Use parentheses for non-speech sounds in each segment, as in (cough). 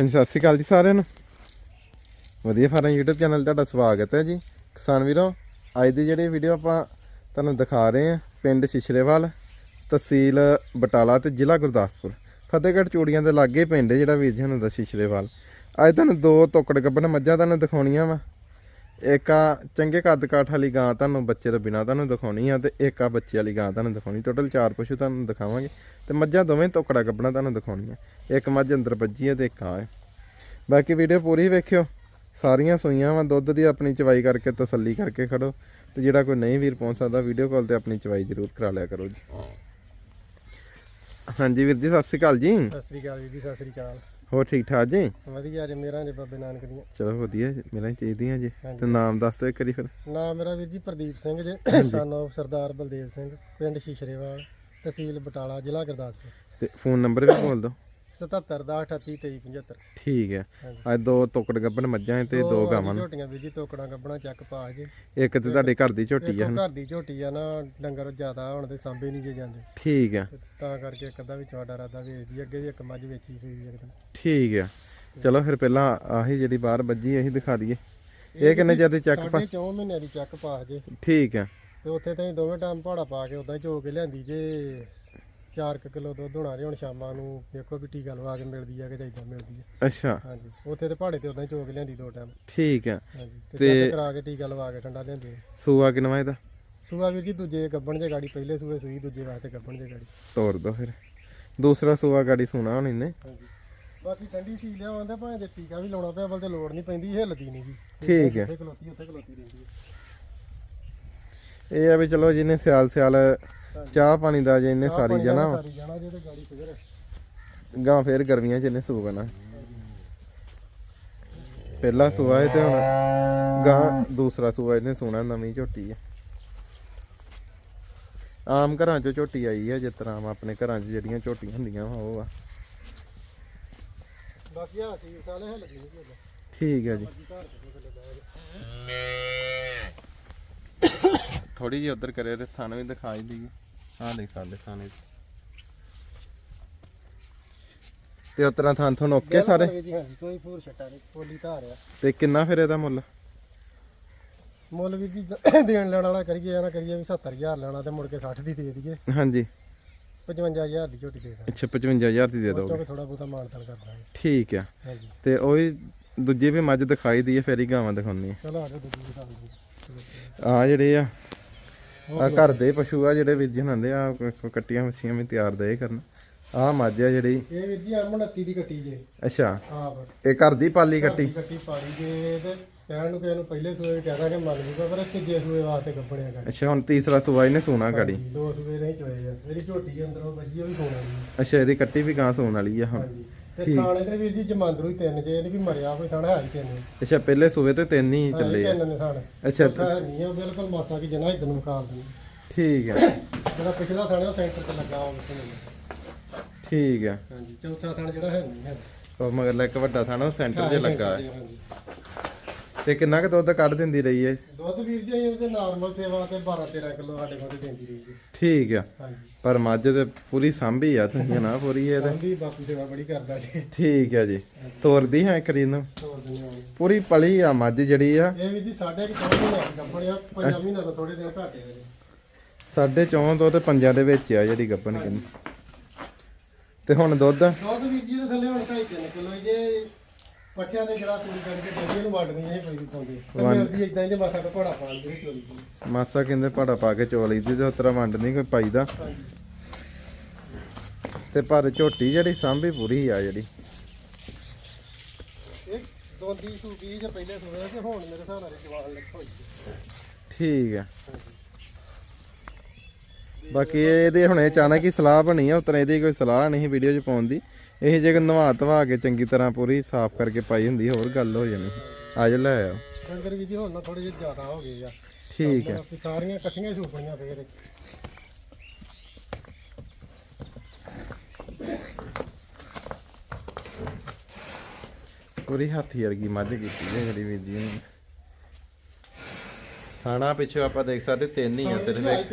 ਹਾਂਜੀ, ਸਤਿ ਸ਼੍ਰੀ ਅਕਾਲ ਜੀ ਸਾਰਿਆਂ ਨੂੰ। ਵਧੀਆ ਫਾਰਮ YouTube ਚੈਨਲ ਤੁਹਾਡਾ ਸਵਾਗਤ ਹੈ ਜੀ। ਕਿਸਾਨ ਵੀਰੋ, ਅੱਜ ਦੀ ਜਿਹੜੀ ਵੀਡੀਓ ਆਪਾਂ ਤੁਹਾਨੂੰ ਦਿਖਾ ਰਹੇ ਹਾਂ, ਪਿੰਡ ਸ਼ਿਸ਼ਰੇਵਾਲ, ਤਹਿਸੀਲ ਬਟਾਲਾ ਤੇ ਜ਼ਿਲ੍ਹਾ ਗੁਰਦਾਸਪੁਰ। ਫਤਿਹਗੜ੍ਹ ਚੂੜੀਆਂ ਦੇ ਲਾਗੇ ਪਿੰਡ ਜਿਹੜਾ ਵੀਰ ਜੀ ਹੁੰਦਾ ਸ਼ਿਸ਼ਰੇਵਾਲ। ਅੱਜ ਤੁਹਾਨੂੰ ਦੋ ਤੋਕੜ ਗੱਬਣ ਮੱਝਾਂ ਤੁਹਾਨੂੰ ਦਿਖਾਉਣੀਆਂ ਵਾ। ਇੱਕ ਆ ਚੰਗੇ ਕੱਦ ਕਾਠ ਵਾਲੀ ਗਾਂ ਤੁਹਾਨੂੰ ਬੱਚੇ ਤੋਂ ਬਿਨਾ ਤੁਹਾਨੂੰ ਦਿਖਾਉਣੀ ਆ ਤੇ ਇੱਕ ਆ ਬੱਚੇ ਵਾਲੀ ਗਾਂ ਤੁਹਾਨੂੰ ਦਿਖਾਉਣੀ। ਟੋਟਲ ਚਾਰ ਪਸ਼ੂ ਤੁਹਾਨੂੰ ਦਿਖਾਵਾਂਗੇ ਤੇ ਮੱਝਾਂ ਦੋਵੇਂ ਤੋਕੜਾ ਗੱਬਣਾ ਤੁਹਾਨੂੰ ਦਿਖਾਉਣੀਆਂ। ਇੱਕ ਮੱਝ ਅੰਦਰ ਵੱਜੀ ਹੈ ਤੇ ਇੱਕ ਆ ਹੈ ਬਾਕੀ ਵੀਡੀਓ ਪੂਰੀ ਵੇਖਿਓ। ਸਾਰੀਆਂ ਸੂਈਆਂ ਵਾ, ਦੁੱਧ ਦੀ ਆਪਣੀ ਚਵਾਈ ਕਰਕੇ, ਤਸੱਲੀ ਕਰਕੇ ਖੜੋ ਤੇ ਜਿਹੜਾ ਕੋਈ ਨਹੀਂ ਵੀਰ ਪਹੁੰਚ ਸਕਦਾ ਵੀਡੀਓ ਕਾਲ ਤੇ ਆਪਣੀ ਚਵਾਈ ਜ਼ਰੂਰ ਕਰਾ ਲਿਆ ਕਰੋ ਜੀ। ਹਾਂਜੀ ਵੀਰ ਜੀ, ਸਤਿ ਸ਼੍ਰੀ ਅਕਾਲ ਜੀ। ਸਤਿ ਸ੍ਰੀ ਅਕਾਲ ਜੀ, ਸਤਿ ਸ੍ਰੀ ਅਕਾਲ। ਹੋਰ ਠੀਕ ਠਾਕ ਜੀ? ਵਧੀਆ ਜੀ ਮੇਰਾ ਜੀ ਬਾਬੇ ਨਾਨਕ ਦੀਆਂ। ਚਲੋ ਵਧੀਆ ਜੀ, ਮਿਲਾਂ ਚਾਹੀਦੀਆਂ ਜੀ। ਤੇ ਨਾਮ ਦੱਸ ਦਿਓ ਇੱਕ ਵਾਰੀ ਫਿਰ। ਨਾਮ ਮੇਰਾ ਵੀਰ ਜੀ ਪ੍ਰਦੀਪ ਸਿੰਘ ਜੀ ਸਨ of ਸਰਦਾਰ ਬਲਦੇਵ ਸਿੰਘ ਪਿੰਡ ਸ਼ੀਸ਼ਰੇਵਾਲ ਤਹਿਸੀਲ ਬਟਾਲਾ ਜ਼ਿਲ੍ਹਾ ਗੁਰਦਾਸਪੁਰ। ਤੇ ਫੋਨ ਨੰਬਰ ਵੀ ਬੋਲ ਦਿਓ। 77 ਦਾ 38 23 75 ਠੀਕ ਹੈ। ਅੱਜ ਦੋ ਤੋਕੜ ਗੱਬਣ ਮੱਝਾਂ ਹੈ ਤੇ ਦੋ ਗਾਵਾਂ ਨੇ। ਝੋਟੀਆਂ ਵੀਰ ਜੀ ਤੋਕੜਾਂ ਗੱਬਣਾ ਚੱਕ ਪਾ ਜੀ ਇੱਕ ਤੇ ਤੁਹਾਡੇ ਘਰ ਦੀ ਝੋਟੀ ਇੱਕ ਹੈ ਉਹ ਘਰ ਦੀ ਝੋਟੀ ਆ ਨਾ ਡੰਗਰ ਜ਼ਿਆਦਾ ਹੁਣ ਤੇ ਸਾਂਭੇ ਨਹੀਂ ਜੇ ਜਾਂਦੇ। ਠੀਕ ਹੈ। ਤੇ ਤਾਂ ਕਰਕੇ ਇੱਕ ਅੱਧਾ ਵਿੱਚ ਆਡਾ ਰਾਦਾ ਵੇਚਦੀ ਅੱਗੇ ਵੀ ਇੱਕ ਮੱਝ ਵੇਚੀ ਸੀ ਇੱਕ ਦਿਨ ਠੀਕ ਹੈ। ਚਲੋ ਫਿਰ ਪਹਿਲਾਂ ਆਹੀ ਜਿਹੜੀ ਬਾਹਰ ਵੱਜੀ ਇਹੀ ਦਿਖਾ ਦਈਏ। ਇਹ ਕਿੰਨੇ ਚਿਰ ਦੀ ਚੱਕ ਪਾ ਸਾਢੇ ਚੌਂ ਮਹੀਨੇ ਦੀ ਚੱਕ ਪਾ ਜੇ ਠੀਕ ਹੈ। ਤੇ ਉੱਥੇ ਤਾਂ ਦੋਵੇਂ ਟਾਈਮ ਭਾੜਾ ਪਾ ਕੇ ਉਦਾਂ ਹੀ ਚੋ ਕੇ ਲਿਆਂਦੀ ਜੇ। 4 ਕਿਲੋ ਦੁੱਧ ਹੋਣਾ ਜੇ ਹੁਣ ਸ਼ਾਮਾਂ ਨੂੰ ਵੇਖੋ ਵੀ ਟੀਕਾ ਲਵਾ ਕੇ ਮਿਲਦੀ ਆ ਕਿ ਜਾਂ ਮਿਲਦੀ ਆ। ਅੱਛਾ। ਹਾਂਜੀ ਉੱਥੇ ਤੇ ਭਾੜੇ ਤੇ ਉਦਾਂ ਹੀ ਚੋ ਕੇ ਲਿਆਂਦੀ ਦੋ ਟਾਈਮ। ਠੀਕ ਹੈ ਹਾਂਜੀ ਤੇ ਤੇ- ਚੈੱਕ ਕਰਾ ਕੇ ਟੀਕਾ ਲਵਾ ਕੇ ਠੰਡਾ ਲਿਆਂਦੇ ਸੂਆ ਕਿਨਵਾ ਇਹਦਾ? ਸੂਆ ਵੀਰ ਜੀ ਦੂਜੇ ਗੱਬਣ ਜੇ ਗਾੜੀ ਪਹਿਲੇ ਸੂਏ ਸੂਈ ਦੂਜੇ ਵਾਸਤੇ ਗੱਬਣ ਜੇ ਗਾੜੀ। ਤੋੜ ਦੋ ਫਿਰ। ਦੂਸਰਾ ਸੂਆ ਗਾੜੀ ਸੁਣਾ ਹੁਣ ਇਹਨੇ। ਹਾਂਜੀ। ਬਾਕੀ ਠੰਡੀ ਸੀ ਲਿਆ ਆਉਂਦਾ ਭਾਵੇਂ ਜੇ ਟੀਕਾ ਵੀ ਲਾਉਣਾ ਪਿਆ ਬਲ ਤੇ ਲੋੜ ਨਹੀਂ ਪੈਂਦੀ ਹਿੱਲਦੀ ਨਹੀਂ ਜੀ। ਠੀਕ ਹੈ। ਜਿੱਥੇ ਖਲੋਤੀ ਉੱਥੇ ਖਲੋਤੀ ਰਹਿੰਦੀ ਹੈ ਇਹ ਆ ਵੀ ਚਲੋ ਜਿਹਨੇ ਸਿਆਲ ਸਿਆਲ ਚਾਹ ਪਾਣੀ ਦਾ ਜੇ ਇਹਨੇ ਸਾਰੀ ਪਾਣੀ ਜਾਣਾ ਸਾਰੀ ਜਾਣਾ ਜੇ ਤੇ ਗਾੜੀ ਫੇਰ। ਗਾਂ ਫੇਰ ਗਰਮੀਆਂ ਚ ਇਹਨੇ ਸੂ ਬਣਾ ਪਹਿਲਾ ਸੂਆ ਹੈ ਤੇ ਹੁਣ ਗਾਂ ਦੂਸਰਾ ਸੂਆ ਇਹਨੇ ਸੋਣਾ ਨਵੀਂ ਝੋਟੀ ਹੈ ਆਮ ਘਰਾਂ ਚੋਂ ਝੋਟੀ ਆਈ ਹੈ ਜਿਸ ਤਰ੍ਹਾਂ ਆਮ ਆਪਣੇ ਘਰਾਂ 'ਚ ਜਿਹੜੀਆਂ ਝੋਟੀਆਂ ਹੁੰਦੀਆਂ ਵਾ ਉਹ ਆ। ਬਾਕੀ ਆ ਸੀ ਸਾਲੇ ਠੀਕ ਹੈ ਜੀ। ਦੇ ਥੋੜੀ ਜਿਹੀ ਉਧਰ ਕਰੇ ਤੇ ਥਣ ਵੀ ਦਿਖਾਈ ਦਈਏ। ਦੇਖ ਸਾਡੇ ਥਾਣੇ ਤੇ ਉਤਰਾ ਥਾਂ ਤੁਹਾਨੂੰ ਓਕੇ ਸਾਰੇ? ਜੀ ਹਾਂਜੀ ਕੋਈ ਫੂਰ ਛੱਟਾ ਨਹੀਂ ਪੋਲੀ ਧਾਰ ਆ ਤੇ ਕਿੰਨਾ ਫਿਰ ਇਹਦਾ ਮੁੱਲ? ਮੁੱਲ ਵੀ ਜੀ (coughs) ਦੇਣ ਲੈਣ ਵਾਲਾ ਕਰੀਏ ਨਾ ਕਰੀਏ ਵੀ 70000 ਲੈਣਾ ਤੇ ਮੁੜ ਕੇ 60 ਦੀ ਦੇ ਦਈਏ। ਹਾਂਜੀ। 55000 ਦੀ ਝੋਟੀ ਦੇ ਦਾਂਗੇ। ਅੱਛਾ 55000 ਦੀ ਦੇ ਦੋਗੇ। ਥੋੜਾ ਬਹੁਤਾ ਮਾਨਤਾਨ ਕਰ ਦਾਂਗੇ। ਠੀਕ ਆ। ਹਾਂਜੀ। ਤੇ ਉਹ ਦੂਜੀ ਵੀ ਮੱਝ ਦਿਖਾਈ ਦੀ ਹੈ ਫੇਰ ਹੀ ਗਾਵਾਂ ਦਿਖਾਉਣੀ ਚਲੋ ਆ ਜਾਓ ਦੂਜੀ ਦਿਖਾ ਦਿੰਦੇ ਆ। ਜਿਹੜੇ ਆ ਆ ਘਰ ਦੇ ਪਸ਼ੂ ਆ ਜਿਹੜੇ ਵੀਰ ਜੀ ਹੁੰਦੇ ਆ ਕੱਟੀਆਂ ਮੱਛੀਆਂ ਵੀ ਤਿਆਰ ਦੇ ਕਰਨ। ਆ ਮੱਝ ਆ ਜਿਹੜੀ। ਇਹ ਵੀਰ ਜੀ ਅਮਨ 29 ਦੀ ਕੱਟੀ ਜੇ। ਅੱਛਾ। ਆਪ ਇਹ ਘਰ ਦੀ ਪਾਲੀ ਕੱਟੀ। ਕੱਟੀ ਪਾੜੀ ਜੇ ਤੇ ਕਹਿਣ ਨੂੰ ਨੂੰ ਪਹਿਲੇ ਸੂਏ ਕਹਿ ਦਾਂਗੇ ਮੰਨ ਜੂਗਾ ਪਰ ਤੀਜੇ ਸੂਏ ਵਾਸਤੇ ਕੱਪੜਿਆ ਕਰ ਅੱਛਾ ਹੁਣ ਤੀਸਰਾ ਸੂਆ ਇਹਨੇ ਸੋਨਾ ਗਾੜੀ। ਦੋ ਸੂਏ ਨਹੀਂ ਚੋਏ ਆ। ਜਿਹੜੀ ਝੋਟੀ ਅੰਦਰੋਂ ਵੱਜੀ ਉਹ ਵੀ ਸੋਣਾ ਜੀ ਅੱਛਾ ਇਹਦੀ ਕੱਟੀ ਵੀ ਗਾਂ ਸੋਣ ਵਾਲੀ ਆ ਹੁਣ ਹਾਂਜੀ। ਤੇ ਥਾਣੇ ਤੇ ਵੀਰ ਜੀ ਜਮਾਂਦਰੂ ਹੀ ਤਿੰਨ ਜੇ ਇਹ ਨੀ ਵੀ ਮਰਿਆ ਕੋਈ ਥਾਣਾ ਹੈ ਹੀ ਤਿੰਨ। ਅੱਛਾ ਪਹਿਲੇ ਸੂਏ ਤੇ ਤਿੰਨ ਹੀ ਚੱਲੇ ਆ। ਤਿੰਨ ਨੇ ਥਾਣੇ। ਅੱਛਾ। ਚੌਥਾ ਨਹੀਂ ਆ ਬਿਲਕੁਲ ਮਾਸਾ ਕੀ ਜਨਾ ਇਧਰ ਨੂੰ ਮੁਕਾਲ ਦਿੰਦੇ ਠੀਕ ਹੈ ਜਿਹੜਾ ਪਿਛਲਾ ਥਾਣਾ ਉਹ ਸੈਂਟਰ ਤੇ ਲੱਗਾ ਉਹ ਵਿੱਚ ਨਹੀਂ ਠੀਕ ਹੈ ਹਾਂਜੀ ਚੌਥਾ ਥਾਣਾ ਜਿਹੜਾ ਹੈ ਨਹੀਂ ਹੈ ਉਹ ਮਗਰਲਾ ਇੱਕ ਵੱਡਾ ਥਾਣਾ ਉਹ ਸੈਂਟਰ 'ਚ ਲੱਗਾ ਹੈ ਹਾਂਜੀ। ਤੇ ਕਿੰਨਾ ਕੁ ਦੁੱਧ ਕੱਢ ਦਿੰਦੀ ਰਹੀ ਹੈ? ਦੁੱਧ ਵੀਰ ਜੀ ਇਹਦੇ ਨਾਰਮਲ ਸੇਵਾ ਤੇ 12 13 ਕਿਲੋ ਸਾਡੇ ਕੋਲ ਦਿੰਦੀ ਰਹੀ ਜੀ। ਠੀਕ ਆ। ਹਾਂਜੀ। ਪਰ ਮੱਝ ਤੇ ਪੂਰੀ ਸਾਂਭੀ ਆ ਤੁਸੀਂ ਨਾ ਪੂਰੀ ਇਹ ਤੇ? ਉਹਦੀ ਬਾਪੂ ਸੇਵਾ ਬੜੀ ਕਰਦਾ ਜੀ। ਠੀਕ ਹੈ ਜੀ। ਤੋਰਦੀ ਹੈ ਕਰੀ ਨੂੰ ਆਉਣੀ। ਪੂਰੀ ਪਲੀ ਆ ਮੱਝ ਜਿਹੜੀ ਆ। ਇਹ ਵੀ ਜੀ ਸਾਡੇ ਕਿ ਮਹੀਨੇ ਦੀ ਕੰਪਨੀ ਆ ਪੰਜਾਂ ਮਹੀਨਿਆਂ ਤੋਂ ਥੋੜੇ ਦਿਨ ਘਾਟੇ ਦੇ ਸਾਢੇ ਚੌਂ ਤੋਂ ਤੇ ਪੰਜਾਂ ਦੇ ਵਿੱਚ ਆ ਜਿਹੜੀ ਗੱਪਨ ਕਿੰਨੀ ਤੇ ਹੁਣ ਦੁੱਧ? ਦੁੱਧ ਵੀਰ ਜੀ ਦੇ ਥੱਲੇ ਹੁਣ 2.5 ਕਿਲੋ ਜੇ ਪੱਠਿਆਂ ਦੇ ਜਿਹੜਾ ਤੂੜੀ ਕਰਕੇ ਡੇਲੀ ਨੂੰ ਵੰਡਣੀ ਇਹ ਕੋਈ ਵੀ ਪਾਉਂਦੇ ਤੇ ਮਿਲਦੀ ਇਦਾਂ ਜੇ ਮਾਸਾ ਕੋ ਘੋੜਾ ਪਾਣ ਜਿਹੜੀ ਚੋਰੀ ਦੀ ਮਾਸਾ ਕਹਿੰਦੇ ਪਾੜਾ ਪਾ ਕੇ ਚੋਲ ਦੀ ਤੇ ਉਤਰਾ ਵੰਡ ਨਹੀਂ ਕੋਈ ਪਾਈਦਾ ਹਾਂਜੀ। ਤੇ ਪਰ ਝੋਟੀ ਜਿਹੜੀ ਸਾਂਭੀ ਪੂਰੀ ਆ ਜਿਹੜੀ। ਇਹ ਦੋਂਦੀ ਸੂਬੀ ਜਾਂ ਪਹਿਲੇ ਸੂਬੇ ਤੇ ਹੁਣ ਮੇਰੇ ਹਿਸਾਬ ਨਾਲ ਜਵਾਨ ਲੱਗ ਹੋਈ ਠੀਕ ਆ। ਬਾਕੀ ਇਹਦੇ ਹੁਣੇ ਅਚਾਨਕ ਹੀ ਸਲਾਹ ਬਣੀ ਆ ਉਤਰਾ ਇਹਦੀ ਕੋਈ ਸਲਾਹ ਨਹੀਂ ਵੀਡੀਓ 'ਚ ਪਾਉਣ ਦੀ। ਇਹ ਜੇ ਨਵਾ ਧਵਾ ਕੇ ਚੰਗੀ ਤਰ੍ਹਾਂ ਪੂਰੀ ਸਾਫ਼ ਕਰਕੇ ਪਾਈ ਹੁੰਦੀ ਹੋਰ ਗੱਲ ਹੋ ਜਾਣੀ। ਅੱਜ ਲੈ ਆਓ। ਡੰਗਰ ਵੀ ਜੀ ਹੁਣ ਨਾ ਥੋੜੇ ਜਿਹਾ ਜ਼ਿਆਦਾ ਹੋ ਗਏ ਆ। ਠੀਕ ਹੈ ਸਾਰੀਆਂ ਇਕੱਠੀਆਂ ਸੂਪਣੀਆਂ ਫੇਰ। ਪੂਰੀ ਹਾਥੀ ਵਰਗੀ ਮੱਝ ਕੀਤੀ ਹੈ ਜਿਹੜੀ ਵੀਰ ਜੀ ਨੇ। ਖਾਣਾ ਪਿੱਛੇ ਆਪਾਂ ਦੇਖ ਸਕਦੇ ਤਿੰਨ ਹੀ ਆ ਸਿਰਫ ਇੱਕ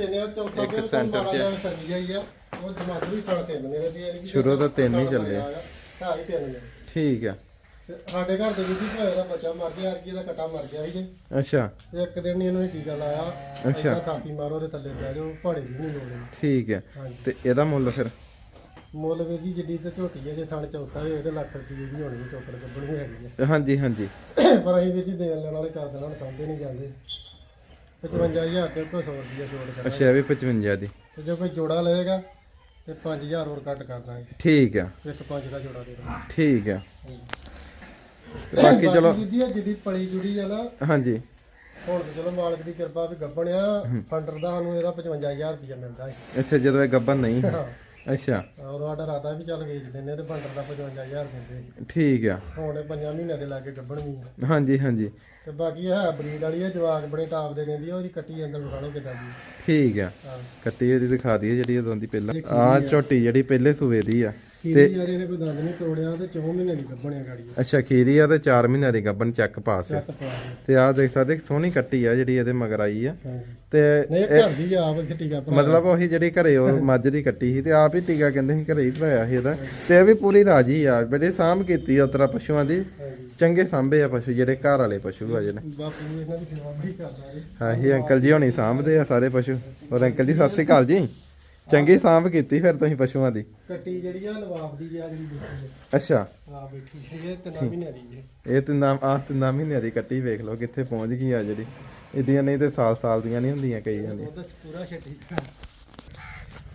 ਤਿੰਨ ਆ। ਆ ਉਹ ਜਮਾਦਰੀ ਤਿੰਨ ਨੇ ਕਿ ਸ਼ੁਰੂ ਤੋਂ ਤਿੰਨ ਹੀ ਚੱਲੇ ਆ। ਹਾਂ ਹੀ ਤਿੰਨ ਨੇ। ਠੀਕ ਆ। ਤੇ ਸਾਡੇ ਘਰ ਦੇ ਵਿੱਚ ਭੋਏ ਦਾ ਬੱਚਾ ਮਰ ਗਿਆ ਅਰਗੀ ਦਾ ਕਟਾ ਮਰ ਗਿਆ ਸੀ ਜੀ। ਅੱਛਾ। ਤੇ ਇੱਕ ਦਿਨ ਹੀ ਇਹਨੂੰ ਇਹ ਟੀਕਾ ਲਾਇਆ ਅੱਛਾ। ਏਦਾਂ ਥਾਪੀ ਮਾਰੋ ਤੇ ਥੱਲੇ ਪੈ ਜਾਓ ਭਾੜੇ ਦੀ ਨਹੀਂ ਲੋੜ ਇਹਨੂੰ। ਠੀਕ ਹੈ ਹਾਂਜੀ। ਤੇ ਇਹਦਾ ਮੁੱਲ ਫਿਰ? ਮੁੱਲ ਵੀ ਦੀ ਜਿੱਡੀ ਤੇ ਝੋਟੀ ਹੈ ਜੇ ਥਣ ਚੌਥਾ ਹੋਏ ਉਹਦੇ ਲੱਖ ਰੁਪਏ ਦੀ ਹੋਣੀ ਹੈ ਚੋਕੜ ਗੱਬਣੀ ਹੈਗੀ ਹਾਂਜੀ ਹਾਂਜੀ। ਹੈ ਪਰ ਅਸੀਂ ਵੀ ਜੀ ਦੇਣ ਲੈਣ ਵਾਲੇ ਕਰ ਦੇਣਾ ਹੁਣ ਸਮਝੇ ਨਹੀਂ ਜਾਂਦੇ। 55000 ਤੇ ਕੋਈ 100 ਰੁਪਏ ਜੋੜ ਕਰਾਂਗੇ ਅੱਛਾ ਇਹ ਵੀ 55 ਦੀ। ਤੇ ਜੇ ਕੋਈ ਜੋੜਾ ਲਏਗਾ ਤੇ 5000 ਹੋਰ ਕੱਟ ਕਰ ਦਾਂਗੇ। ਠੀਕ ਆ ਇੱਕ ਪੰਜ ਦਾ ਜੋੜਾ ਦੇ ਦਾਂਗੇ। ਠੀਕ ਆ ਬਾਕੀ ਚਲੋ ਬਾਕੀ ਦੀ ਜਿਹੜੀ ਪਲੀ ਜੁੜੀ ਆ ਨਾ ਹਾਂਜੀ। ਹੁਣ ਤੇ ਚਲੋ ਮਾਲਕ ਦੀ ਕਿਰਪਾ ਵੀ ਗੱਬਣਿਆ ਫੰਡਰ ਦਾ ਸਾਨੂੰ ਇਹਦਾ 55000 ਰੁਪਏ ਮਿਲਦਾ ਹੈ ਅੱਛਾ ਜਦੋਂ ਇਹ ਗੱਬਨ ਨਹੀਂ। ਹਾਂ। ਅੱਛਾ। ਔਰ ਸਾਡਾ ਰਾਦਾ ਵੀ ਚੱਲ ਵੇਚ ਦਿੰਨੇ ਤੇ ਫੰਡਰ ਦਾ 55000 ਦਿੰਦੇ ਠੀਕ ਆ। ਹੁਣ ਇਹ ਪੰਜਾਂ ਮਹੀਨਿਆਂ ਦੇ ਲਾਗੇ ਗੱਬਣ ਵੀ ਆ। ਹਾਂਜੀ ਹਾਂਜੀ। ਤੇ ਬਾਕੀ ਹੈ ਬਰੀਡ ਵਾਲੀ ਹੈ ਜਵਾਕ ਬੜੇ ਟਾਪ ਦੇ ਰਹਿੰਦੀ ਆ ਉਹਦੀ ਕੱਟੀ ਅੰਦਰ ਵਿਖਾ ਲਓ ਕਿਦਾਂ ਦੀ ਠੀਕ ਆ। ਹਾਂ। ਕੱਟੀ ਇਹਦੀ ਦਿਖਾ ਦਈਏ ਜਿਹੜੀ ਉਦੋਂ ਦੀ ਪਹਿਲਾਂ ਆ। ਝੋਟੀ ਜਿਹੜੀ ਪਹਿਲੇ ਸੂਏ ਦੀ ਆ। ਕੀਰੀ ਯਾਰੇ ਨੇ ਕੋਈ ਦੰਦ ਨਹੀਂ ਤੋੜਿਆ ਤੇ 4 ਮਹੀਨੇ ਦੀ ਗੱਬਣਿਆ ਗਾੜੀ। ਅੱਛਾ ਖੀਰੀ ਆ ਤੇ 4 ਮਹੀਨਿਆਂ ਦੀ ਗੱਬਨ ਚੈੱਕ ਪਾਸ ਆ। ਚੱਕ ਪਾ ਦੇ ਤੇ ਆ ਦੇਖ ਸਕਦੇ ਸੋਹਣੀ ਕੱਟੀ ਆ ਜਿਹੜੀ ਇਹਦੇ ਮਗਰ ਆਈ ਆ। ਤੇ ਨਹੀਂ ਇਹ ਘਰ ਦੀ ਆਪ ਇੱਥੇ ਟੀਕਾ ਭਰਾ ਮਤਲਬ ਉਹੀ ਜਿਹੜੀ ਘਰੇ ਉਹ ਮੱਝ ਦੀ ਕੱਟੀ ਸੀ ਤੇ ਆਪ ਹੀ ਟੀਕਾ ਕਹਿੰਦੇ ਸੀ ਘਰੇ ਹੀ ਭਰਾਇਆ ਸੀ ਇਹਦਾ। ਤੇ ਇਹ ਵੀ ਪੂਰੀ ਰਾਜੀ ਆ। ਬੜੇ ਸਾਂਭ ਕੀਤੀ ਆ ਉਤਰਾ ਪਸ਼ੂਆਂ ਦੀ। ਚੰਗੇ ਸਾਂਭੇ ਆ ਪਸ਼ੂ ਜਿਹੜੇ ਘਰ ਵਾਲੇ ਪਸ਼ੂ ਆ ਜਿਹੜੇ। ਬਾਪੂ ਨੂੰ ਇਹਨਾਂ ਦੀ ਸੇਵਾ ਵੀ ਕਰਦਾ ਹੈ ਹਾਂ ਇਹ ਅੰਕਲ ਜੀ ਹੋਣੀ ਸਾਂਭਦੇ ਆ ਸਾਰੇ ਪਸ਼ੂ। ਔਰ ਅੰਕਲ ਜੀ ਸਤਿ ਸ੍ਰੀ ਅਕਾਲ ਜੀ। ਚੰਗੀ ਸਾਂਭ ਕੀਤੀ ਫਿਰ ਤੁਸੀਂ ਪਸ਼ੂਆਂ ਦੀ। ਕੱਟੀ ਜਿਹੜੀ ਆ ਨਵਾਬ ਦੀ ਆ ਜਿਹੜੀ ਬੈਠੀ ਹੈ ਅੱਛਾ। ਆ ਬੈਠੀ ਹੈ ਇਹ ਤਿੰਨਾਂ ਮਹੀਨਿਆਂ ਦੀ ਹੈ ਇਹ ਤਿੰਨਾਂ ਆਹ ਤਿੰਨਾਂ ਮਹੀਨਿਆਂ ਦੀ ਕੱਟੀ ਵੇਖ ਲਓ ਕਿੱਥੇ ਪਹੁੰਚ ਗਈ ਆ ਜਿਹੜੀ। ਇਹਦੀਆਂ ਨਹੀਂ ਤੇ ਸਾਲ ਸਾਲ ਦੀਆਂ ਨਹੀਂ ਹੁੰਦੀਆਂ ਕਈ ਜਾਂਦੀਆਂ ਉਹਦਾ ਪੂਰਾ ਛੱਡੀ ਆ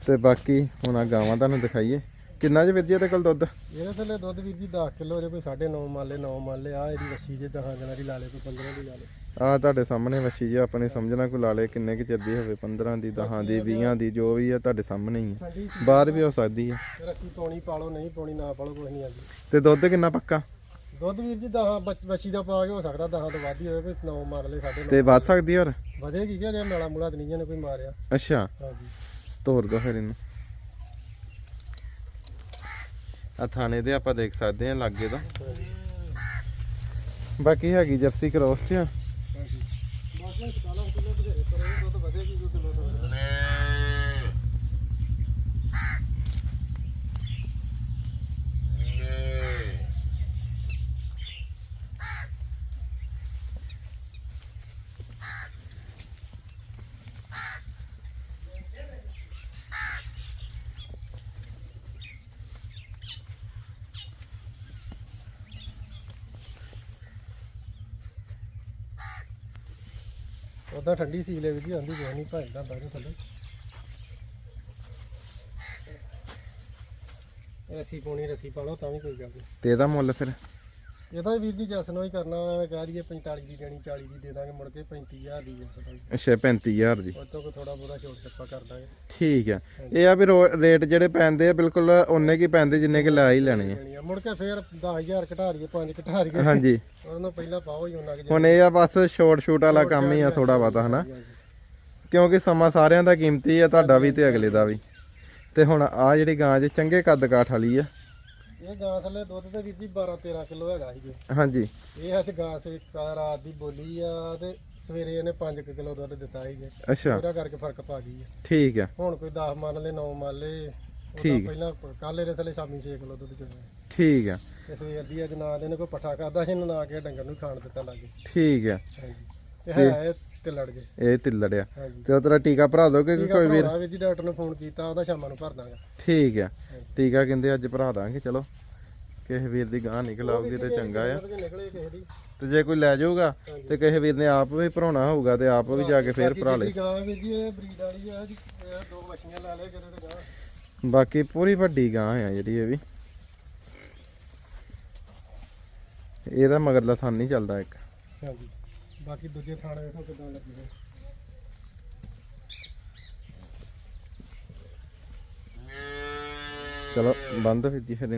ਤੇ ਬਾਕੀ ਹੁਣ ਆ ਗਾਵਾਂ ਤੁਹਾਨੂੰ ਦਿਖਾਈਏ। ਕਿੰਨਾ ਜੀ ਵੀਰ ਜੀ ਇਹਦੇ ਕੋਲ ਦੁੱਧ? ਇਹਦੇ ਥੱਲੇ ਦੁੱਧ ਵੀਰ ਜੀ 10 ਕਿਲੋ ਜੇ ਕੋਈ 9.5 ਮਾਲੇ 9 ਮਾਲੇ ਆ ਇਹਦੀ ਰੱਸੀ ਜੇ 10 ਦਿਨਾਂ ਦੀ ਲਾ ਲੇ ਕੋਈ 15 ਦੀ ਲਾ ਲੇ ਆ ਤੁਹਾਡੇ ਸਾਹਮਣੇ ਵੱਛੀ ਜੀ ਆਪਣੇ ਸਮਝਣਾ ਕੋਈ ਲਾ ਲੇ ਕਿੰਨੇ ਕਿ ਚਿਰ ਦੀ ਹੋਵੇ 15 ਦੀ 10 ਦੀ 20 ਦੀ ਜੋ ਵੀ ਆ ਤੁਹਾਡੇ ਸਾਹਮਣੇ ਹੀ ਆ। ਠੰਡੀ ਬਾਹਰ ਵੀ ਹੋ ਸਕਦੀ ਆ। ਰੱਸੀ ਪਾਉਣੀ ਪਾਲੋ ਨਹੀਂ ਪਾਉਣੀ ਨਾ ਪਾਲੋ ਕੁਝ ਨਹੀਂ ਆਂਦੀ ਤੇ ਦੁੱਧ ਕਿੰਨਾ ਪੱਕਾ? ਦੁੱਧ ਵੀਰ ਜੀ 10 ਬੱਚੀ ਦਾ ਪਾ ਕੇ ਹੋ ਸਕਦਾ 10 ਤੋਂ ਵੱਧ ਹੀ ਹੋਵੇ ਕੋਈ 9 ਮਾਰ ਲੇ ਸਾਡੇ ਤੇ ਵੱਧ ਸਕਦੀ ਹੋਰ? ਵਧੇਗੀ ਕਿ ਜੇ ਮੇਲਾ ਮੂਲਾ ਤੇ ਨਹੀਂ ਕੋਈ ਮਾਰਿਆ। ਅੱਛਾ। ਹਾਂਜੀ। ਤੋਰ ਦੋ ਫਿਰ ਇਹਨੂੰ। ਆ ਥਾਣੇ ਦੇ ਆਪਾਂ ਦੇਖ ਸਕਦੇ ਆ ਲਾਗੇ ਤੋਂ। ਬਾਕੀ ਹੈਗੀ ਜਰਸੀ ਕ੍ਰੋਸ ਚ ਆ। ਹਾਂਜੀ ਬਾਕੀ ਕਾਲਾ ਕਿਲੋ ਬਥੇਰੇ ਪਰ ਇਹ ਦੁੱਧ ਵਧੇਗੀ ਕੋਈ ਕਿਲੋ ਤੋਂ ਵਧੇਗੀ। ਉਦਾਂ ਠੰਡੀ ਸੀ ਲੈ ਵੀ ਆਂਦੀ ਨਹੀਂ ਭੈਂਦਾ ਬਾਹਰੋਂ ਥੱਲੇ। ਰੱਸੀ ਪਾਉਣੀ, ਰੱਸੀ ਪਾ ਲਓ, ਤਾਂ ਵੀ ਕੋਈ ਗੱਲ ਨਹੀਂ ਤੇ ਇਹਦਾ ਮੁੱਲ ਫਿਰ? ਇਹਦਾ ਵੀਰ ਜੀ ਜਸਨੋ ਹੀ ਕਰਨਾ ਵਾ ਕਹਿ ਦਈਏ 45 ਦੀ ਦੇਣੀ 40 ਦੀ ਦੇ ਦਾਂਗੇ ਮੁੜ ਕੇ 35000 ਦੀ ਅੱਛਾ 35000 ਦੀ। ਉਹ ਤੋਂ ਥੋੜਾ ਬਹੁਤਾ ਛੋਟ ਛੱਪਾ ਕਰ ਦਾਂਗੇ। ਠੀਕ ਆ। ਇਹ ਆ ਵੀ ਰੋ- ਰੇਟ ਜਿਹੜੇ ਪੈਂਦੇ ਆ ਬਿਲਕੁਲ ਉਹਨੇ ਕੀ ਪੈਂਦੇ ਜਿੰਨੇ ਕਿ ਲੈ ਹੀ ਲੈਣੇ ਆ। ਦੇਣੀ ਆ। ਮੁੜ ਕੇ ਫੇਰ 10000 ਘਟਾ ਦਈਏ 5 ਘਟਾ ਦਈਏ। ਹਾਂਜੀ। ਉਹਨਾਂ ਪਹਿਲਾਂ ਪਾਓ ਹੀ ਉਹਨਾਂ ਕਿ ਹੁਣ ਇਹ ਆ ਬਸ ਸ਼ੋਰਟ ਸ਼ੂਟ ਵਾਲਾ ਕੰਮ ਹੀ ਆ ਥੋੜਾ ਬਾਤਾ ਹਨਾ? ਕਿਉਂਕਿ ਸਮਾਂ ਸਾਰਿਆਂ ਦਾ ਕੀਮਤੀ ਆ ਤੁਹਾਡਾ ਵੀ ਤੇ ਅਗਲੇ ਦਾ ਵੀ। ਤੇ ਹੁਣ ਆ ਜਿਹੜੀ ਗਾਂ ਜੇ ਚੰਗੇ ਕੱਦ ਕਾਠ ਵਾਲੀ ਆ ਇਹ ਗਾਂ ਥੱਲੇ ਦੁੱਧ ਤੇ ਵੀਰ ਜੀ 12 13 ਕਿਲੋ ਹੈਗਾ ਸੀ ਜੀ। ਹਾਂਜੀ। ਇਹ ਅੱਜ ਗਾਂ ਸੇ ਰਾਤ ਦੀ ਬੋਲੀ ਆ ਤੇ ਸਵੇਰੇ ਇਹਨੇ 5 ਕਿਲੋ ਦੁੱਧ ਦਿੱਤਾ ਸੀ ਅੱਛਾ। ਉਹਦਾ ਕਰਕੇ ਫ਼ਰਕ ਪਾ ਗਈ ਹੈ ਠੀਕ ਆ। ਹੁਣ ਕੋਈ 10 ਮੰਨ ਲੈ 9 ਮੰਨ ਲੈ ਠੀਕ। ਪਹਿਲਾਂ ਕੱਲ ਇਹਦੇ ਥੱਲੇ ਸ਼ਾਮੀ 6 ਕਿਲੋ ਦੁੱਧ ਚੋਇਆ ਠੀਕ ਆ। ਤੇ ਸਵੇਰ ਦੀ ਅੱਜ ਨਾ ਇਹਨੇ ਕੋਈ ਪੱਠਾ ਖਾਦਾ ਸੀ ਨਾ ਕੇ ਡੰਗਰ ਨੂੰ ਖਾਣ ਦਿੱਤਾ ਲੱਗੇ। ਠੀਕ ਆ। ਹਾਂਜੀ। ਤੇ ਹੈ ਤੇ ਲੜ ਗਏ। ਇਹ ਤਿੱਲੜਿਆ ਹਾਂਜੀ। ਤੇ ਉਹਦਾ ਟੀਕਾ ਭਰਾ ਦੋਗੇ ਕਿ ਕੋਈ ਵੀਰ? ਵੀਰ ਜੀ ਡਾਕਟਰ ਨੂੰ ਫੋਨ ਕੀਤਾ ਉਹਦਾ ਸ਼ਾਮਾਂ ਨੂੰ ਭਰ ਦਾਂਗਾ। ਠੀਕ ਆ। ਟੀਕਾ ਕਹਿੰਦੇ ਅੱਜ ਭਰਾ ਦਾਂਗੇ ਚਲੋ। ਕਿਸੇ ਵੀਰ ਦੀ ਗਾਂ ਨਿਕਲ ਆਉਗੀ ਤੇ ਚੰਗਾ ਆ। ਨਿਕਲੇ ਕਿਸੇ ਦੀ। ਤੇ ਜੇ ਕੋਈ ਲੈ ਜਾਊਗਾ ਤੇ ਕਿਸੇ ਵੀਰ ਨੇ ਆਪ ਵੀ ਭਰਾਉਣਾ ਹੋਊਗਾ ਤੇ ਆਪ ਵੀ ਜਾ ਕੇ ਫੇਰ ਭਰਾ ਲੇ। ਬਾਕੀ ਗਾਂ ਵੀਰ ਜੀ ਇਹ ਬਰੀਡ ਵਾਲੀ ਆ ਜੀ ਇਹ ਦੋ ਮੱਛੀਆਂ ਲਾ ਲਿਆ ਕਿਤੇ ਤੇ ਗਾਂ ਬਾਕੀ ਪੂਰੀ ਵੱਡੀ ਗਾਂ ਆ ਜਿਹੜੀ ਇਹ ਵੀ। ਇਹਦਾ ਮਗਰਲਾ ਥਣ ਨਹੀਂ ਚੱਲਦਾ ਇੱਕ। ਹਾਂਜੀ। ਬਾਕੀ ਦੂਜੇ ਥਾਣੇ ਵੇਖੋ ਕਿਦਾਂ ਲੱਗੇ ਹੋਏ ਚਲੋ ਬੰਦ ਫਿਰ ਜੀ ਫਿਰ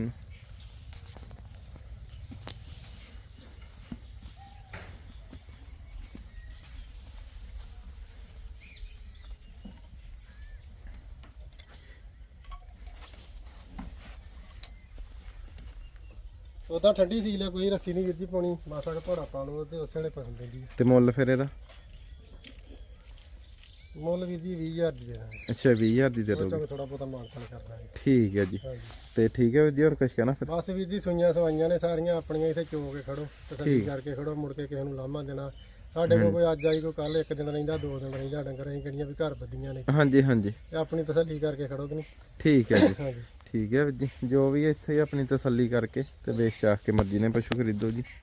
ਉਦਾਂ ਠੰਡੀ ਸੀ ਲੈ ਕੋਈ ਰੱਸੀ ਨਹੀਂ ਵੀਰ ਜੀ ਪਾਉਣੀ। ਮਾਸਾ ਦਾ ਘੋੜਾ ਪਾ ਲਓ ਤੇ ਉਸੇ ਵੇਲੇ ਪਸੰਦ ਪੈਂਦੀ ਤੇ ਮੁੱਲ ਫਿਰ ਇਹਦਾ? ਮੁੱਲ ਵੀਰ ਜੀ 20000 ਦੀ ਦੇ ਦਾਂਗੇ ਅੱਛਾ 20000 ਦੀ ਦੇ ਦੋਗੇ। ਚੋਂ ਥੋੜਾ ਬਹੁਤਾ ਮਾਨਤਾਨ ਕਰ ਦਾਂਗੇ। ਠੀਕ ਹੈ ਜੀ। ਹਾਂਜੀ। ਤੇ ਠੀਕ ਹੈ ਵੀਰ ਜੀ ਹੋਰ ਕੁਝ ਕਹਿਣਾ ਫਿਰ? ਬਸ ਵੀਰ ਜੀ ਸੂਈਆਂ ਸਵਾਈਆਂ ਨੇ ਸਾਰੀਆਂ ਆਪਣੀਆਂ ਇੱਥੇ ਚੋ ਕੇ ਖੜੋ ਤਸੱਲੀ ਠੀਕ। ਕਰਕੇ ਖੜੋ ਮੁੜ ਕੇ ਕਿਸੇ ਨੂੰ ਲਾਮਾ ਦੇਣਾ। ਸਾਡੇ ਕੋਲ ਕੋਈ ਅੱਜ ਆਈ ਕੋਈ ਕੱਲ ਇੱਕ ਦਿਨ ਰਹਿੰਦਾ ਦੋ ਦਿਨ ਰਹਿੰਦਾ ਡੰਗਰ ਅਸੀਂ ਕਿਹੜੀਆਂ ਵੀ ਘਰ ਬੱਦੀਆਂ ਨੇ। ਹਾਂਜੀ ਹਾਂਜੀ। ਤੇ ਆਪਣੀ ਤਸੱਲੀ ਕਰਕੇ ਖੜੋ ਕਿ ਨਹੀਂ। ਠੀਕ ਹੈ ਜੀ। ਹਾਂਜੀ। ਠੀਕ ਹੈ ਵੀਰ ਜੀ, ਜੋ ਵੀ ਇੱਥੇ ਆਪਣੀ ਤਸੱਲੀ ਕਰਕੇ ਤੇ ਵੇਚ ਚਾਖ ਕੇ ਮਰਜ਼ੀ ਨੇ ਪਸ਼ੂ ਖਰੀਦੋ ਜੀ।